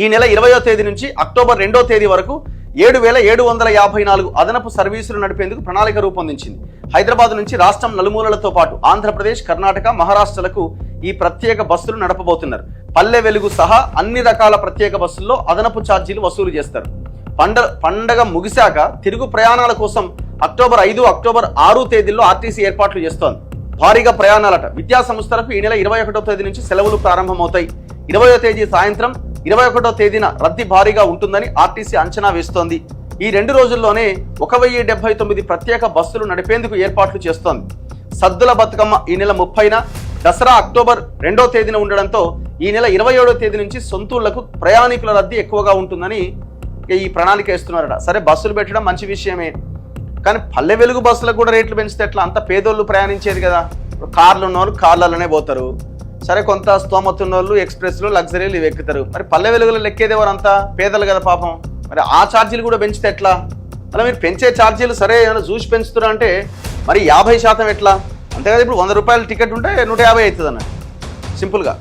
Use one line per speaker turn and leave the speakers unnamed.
ఈ నెల ఇరవయో తేదీ నుంచి అక్టోబర్ రెండో తేదీ వరకు ఏడు వేల ఏడు వందల యాభై నాలుగు అదనపు సర్వీసులు నడిపేందుకు ప్రణాళిక రూపొందించింది. హైదరాబాద్ నుంచి రాష్ట్రం నలుమూలలతో పాటు ఆంధ్రప్రదేశ్ కర్ణాటక మహారాష్ట్రలకు ఈ ప్రత్యేక బస్సులు నడపబోతున్నారు. పల్లె వెలుగు సహా అన్ని రకాల ప్రత్యేక బస్సుల్లో అదనపు ఛార్జీలు వసూలు చేస్తారు. పండ పండగ ముగిశాక తిరుగు ప్రయాణాల కోసం అక్టోబర్ ఐదు అక్టోబర్ ఆరు తేదీల్లో ఆర్టీసీ ఏర్పాట్లు చేస్తోంది. భారీగా ప్రయాణాలట. విద్యా సంస్థలకు ఈ నెల ఇరవై ఒకటో తేదీ నుంచి సెలవులు ప్రారంభమవుతాయి. ఇరవయో తేదీ సాయంత్రం ఇరవై ఒకటో తేదీన రద్దీ భారీగా ఉంటుందని ఆర్టీసీ అంచనా వేస్తోంది. ఈ రెండు రోజుల్లోనే ఒక వెయ్యి డెబ్బై తొమ్మిది ప్రత్యేక బస్సులు నడిపేందుకు ఏర్పాట్లు చేస్తోంది. సద్దుల బతుకమ్మ ఈ నెల ముప్పైన దసరా అక్టోబర్ రెండో తేదీన ఉండడంతో ఈ నెల ఇరవై ఏడో తేదీ నుంచి సొంతూళ్ళకు ప్రయాణికుల రద్దీ ఎక్కువగా ఉంటుందని ఈ ప్రణాళిక వేస్తున్నారట. సరే బస్సులు పెట్టడం మంచి విషయమే. కానీ పల్లె వెలుగు బస్సులకు కూడా రేట్లు పెంచితే ఎట్లా? అంత పేదోళ్ళు ప్రయాణించేది కదా. కార్లు ఉన్నవాళ్ళు కార్లలోనే పోతారు. సరే కొంత స్తోమత ఉన్న వాళ్ళు ఎక్స్ప్రెస్లు లగ్జరీలు ఇవి ఎక్కుతారు. మరి పల్లె వెలుగులో లెక్కేది పేదలు కదా పాపం. మరి ఆ ఛార్జీలు కూడా పెంచితే ఎట్లా? అలా మీరు పెంచే ఛార్జీలు సరే ఏమైనా చూసి పెంచుతున్నా అంటే మరి యాభై శాతం ఎట్లా? అంతేకాదు కదా ఇప్పుడు వంద రూపాయల టికెట్ ఉంటే నూట యాభై అవుతుంది అన్న సింపుల్గా.